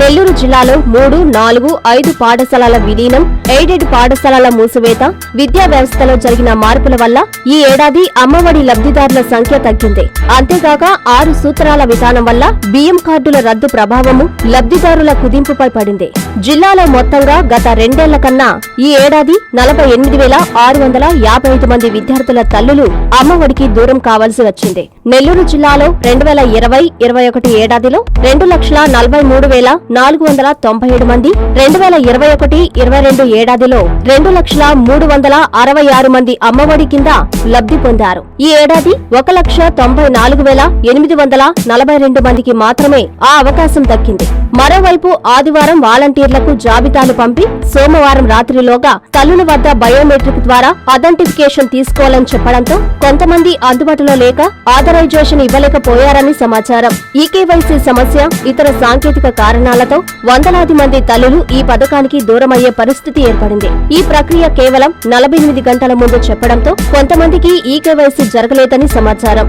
నెల్లూరు జిల్లాలో మూడు నాలుగు ఐదు పాఠశాలల విలీనం ఎయిడెడ్ పాఠశాలల మూసివేత విద్యా వ్యవస్థలో జరిగిన మార్పుల వల్ల ఈ ఏడాది అమ్మఒడి లబ్ధిదారుల సంఖ్య తగ్గింది. అంతేగాక ఆరు సూత్రాల విధానం వల్ల బియ్యం కార్డుల రద్దు ప్రభావము లబ్ధిదారుల కుదింపుపై పడింది. జిల్లాలో మొత్తంగా గత రెండేళ్ళ కన్నా ఈ ఏడాది నలభై ఎనిమిది వేల ఆరు వందల యాభై ఐదు మంది విద్యార్థుల తల్లులు అమ్మఒడికి దూరం కావాల్సి వచ్చింది. నెల్లూరు జిల్లాలో రెండు వేల ఇరవై ఇరవై ఒకటి ఏడాదిలో రెండు లక్షల నలభై మూడు వేల నాలుగు వందల తొంభై ఏడు మంది రెండు వేల ఇరవై ఒకటి ఇరవై రెండు ఏడాదిలో రెండు లక్షల మూడు వందల అరవై ఆరు మంది అమ్మఒడి కింద లబ్ధి పొందారు. ఈ ఏడాది ఒక లక్ష తొంభై నాలుగు వేల ఎనిమిది వందల నలభై రెండు మందికి మాత్రమే ఆ అవకాశం దక్కింది. మరోవైపు ఆదివారం వాలంటీర్లకు జాబితాలు పంపి సోమవారం రాత్రిలోగా తల్లుల వద్ద బయోమెట్రిక్ ద్వారా అథెంటిఫికేషన్ తీసుకోవాలని చెప్పడంతో కొంతమంది అందుబాటులో లేక ఆథరైజేషన్ ఇవ్వలేకపోయారని సమాచారం. ఈకేవైసీ సమస్య ఇతర సాంకేతిక కారణాలతో వందలాది మంది తల్లులు ఈ పథకానికి దూరమయ్యే పరిస్థితి ఏర్పడింది. ఈ ప్రక్రియ కేవలం నలభై ఎనిమిది గంటల ముందు చెప్పడంతో కొంతమందికి ఈకేవైసీ జరగలేదని సమాచారం.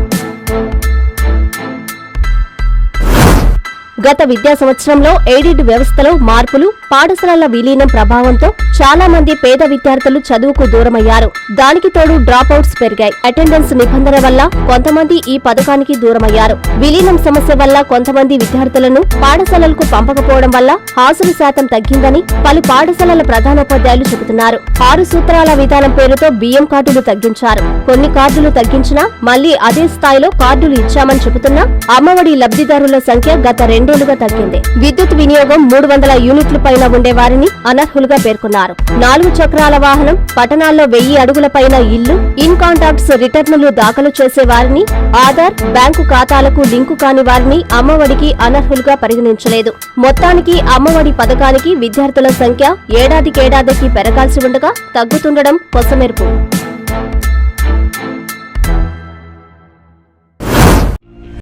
గత విద్యా సంవత్సరంలో ఎయిడెడ్ వ్యవస్థలో మార్పులు పాఠశాలల విలీనం ప్రభావంతో చాలా మంది పేద విద్యార్థులు చదువుకు దూరమయ్యారు. దానికి తోడు డ్రాప్ అవుట్స్ పెరిగాయి. అటెండెన్స్ నిబంధన వల్ల కొంతమంది ఈ పథకానికి దూరమయ్యారు. విలీనం సమస్య వల్ల కొంతమంది విద్యార్థులను పాఠశాలలకు పంపకపోవడం వల్ల హాజరు శాతం తగ్గిందని పలు పాఠశాలల ప్రధానోపాధ్యాయులు చెబుతున్నారు. ఆరు సూత్రాల విధానం పేరుతో బియ్యం కార్డులు తగ్గించారు. కొన్ని కార్డులు తగ్గించినా మళ్ళీ అదే స్థాయిలో కార్డులు ఇచ్చామని చెబుతున్నా అమ్మఒడి లబ్ధిదారుల సంఖ్య గత రెండు రెండేళ్ళుగా తగ్గింది. విద్యుత్ వినియోగం మూడు వందల యూనిట్ల పైన ఉండే వారిని అనర్హులుగా పేర్కొన్నారు. నాలుగు చక్రాల వాహనం పట్టణాల్లో వెయ్యి అడుగుల పైన ఇల్లు ఇన్ కాంటాక్ట్స్ రిటర్నులు దాఖలు చేసే వారిని ఆధార్ బ్యాంకు ఖాతాలకు లింకు కాని వారిని అమ్మఒడికి అనర్హులుగా పరిగణించలేదు. మొత్తానికి అమ్మఒడి పథకానికి విద్యార్థుల సంఖ్య ఏడాదికేడాదికి పెరగాల్సి ఉండగా తగ్గుతుండడం కొసమెరుపు.